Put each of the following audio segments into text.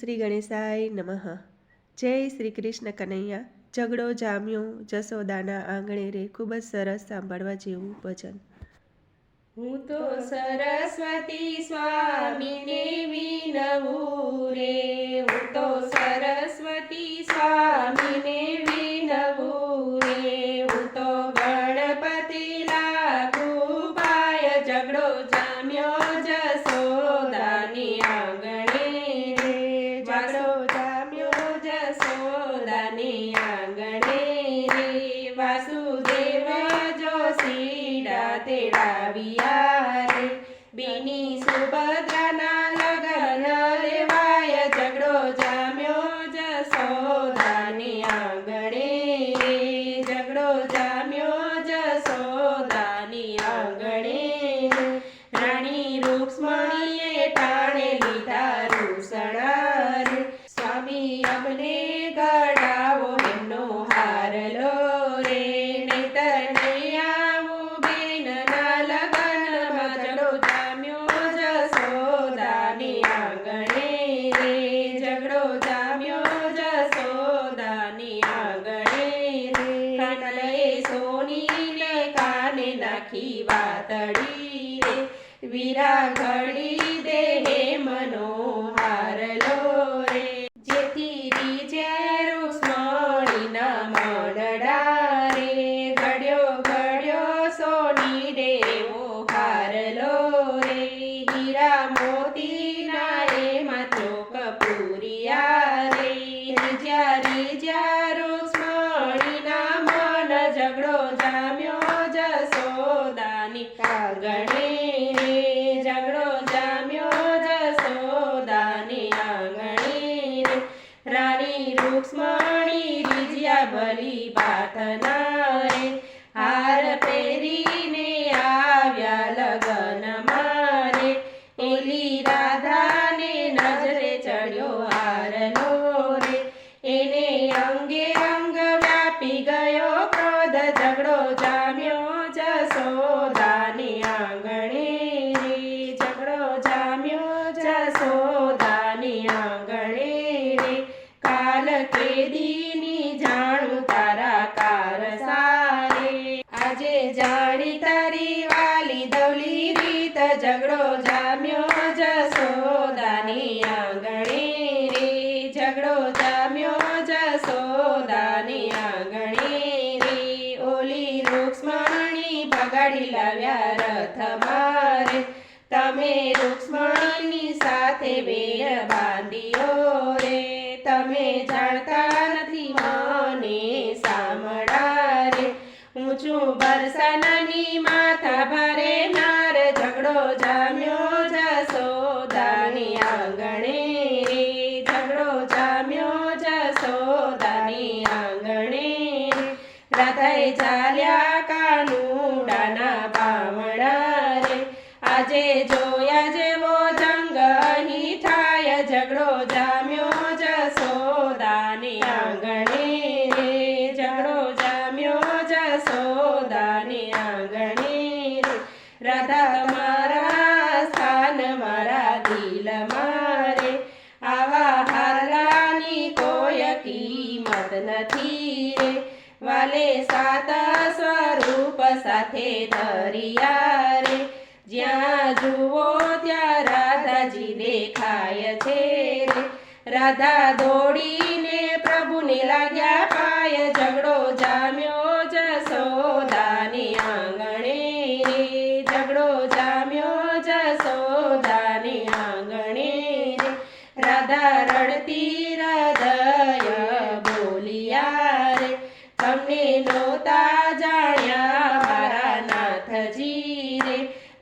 શ્રી ગણેશાય નમઃ. જય શ્રી કૃષ્ણ કનૈયા. ઝઘડો, જામ્યો, જસોદાના આંગણે રે ખૂબ જ સરસ સાંભળવા જેવું ભજન. હું તો સરસ્વતી સ્વામીને વિનવું રે. હું તો સરસ્વતી સ્વામીને વિનવું રે. હું તો ગણપતિ લાગુ પાય ઝઘડો, જામ્યો જસોદાની આંગણે રે ઝઘડો જામ્યો જસોદાની આંગણે રે વાસુદેવ તેડાવ્યા રે બેની સુભદ્રાના લગન લેવાય ઝઘડો જામ્યો જસોદાની આંગણે. રે ઝઘડો જામ્યો જસોદાની આંગણે રે રાણી રૂક્ષ્મણીએ ટાણે લીધા રૂસણા રે સ્વામી અમને ગળાવો એમનો હારલો રે નહીતર નહીં આવું બેનના લગનમાં ઝઘડો જામ્યો જસોદાની આંગણે રે ઝઘડો જામ્યો જસોદાની આંગણે રે કાનલે સોનીને કાને વાતડી રે વીરા ઘડી દેહે મનોહાર લો રે જેથી રીજે રૂક્ષ્મણીના મનડા રે ઘડ્યો ઘડ્યો સોની દેવો હાર લો રે હીરા મોતીના એમાં ચોક પૂરિયા રે રીજ્યા રીજ્યા રૂક્ષ્મણીના મન ઝઘડો જામ્યો જસોદાની આંગણે ઝઘડો જામ્યો જસોદાની આંગણે રાણી રૂક્ષ્મણી રીજ્યા ભલી પાથના રે હાર પહેરીને આવ્યા લગન મારે એલી રાધાને નજરે ચડ્યો હારનો રે એને અંગે અંગ વ્યાપી ગયો ક્રોધ ઝઘડો જામ્યો જસોદાની આંગણે રે ઝઘડો જામ્યો જસોદાની આંગણે રે કાલ કેદીની જાણું તારા કાર સારે આજે જાણી તારી વાલી દવલી રીત ઝઘડો જામ્યો જસોદાની આંગણે રે ઝઘડો જામ્યો જસોદાની આંગણે રે. ઓલી રૂક્ષ્મણી બગાડી લાવ્યા રથ તમે રૂક્ષ્મણીની સાથે વેર રે. તમે જાણતા નથી મને સાંભળા રે. ઊંચું બરસાનાની માથા ભારે નાર ઝઘડો જામ્યો ચાલ્યા કાનુડાના બાવણા રે આજે જોયા જેવો જંગ અહીં થાય ઝઘડો જામ્યો જસોદાની આંગણે રે ઝઘડો જામ્યો જસોદાની આંગણે રે રાધા તમારા સ્થાન મારા દિલ મારે આવા હારાની કોઈ કિંમત નથી રે વાલે સ્વરૂપ સાથે ધરિયા રે જ્યાં જુઓ ત્યાં રાધાજી દેખાય છે રે. રાધા દોડીને પ્રભુને લાગ્યા પાય. ઝઘડો જામ્યો જસોદાની આંગણે રે. ઝઘડો જામ્યો જસોદાની આંગણે રે. રાધા રડતી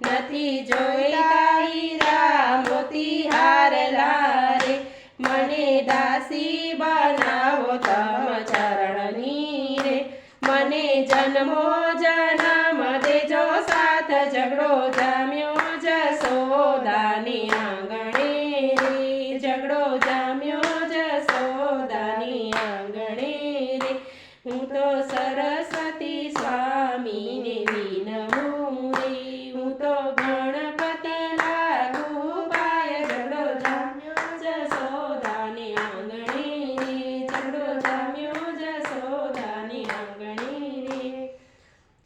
નથી જોઈતા હીરા મોતી હારલા રે મને દાસી બનાવો તમ ચરણની રે. મને જન્મો જન્મ દેજો, સાથ ઝઘડો જામ્યો જસોદાની આંગણે રે ઝઘડો જામ્યો જસોદાની આંગણે રે હું તો સરસ્વતી સ્વામીને વિનવું રે હું તો ગણપતિ લાગુ પાય ઝઘડો જામ્યો જસોદાની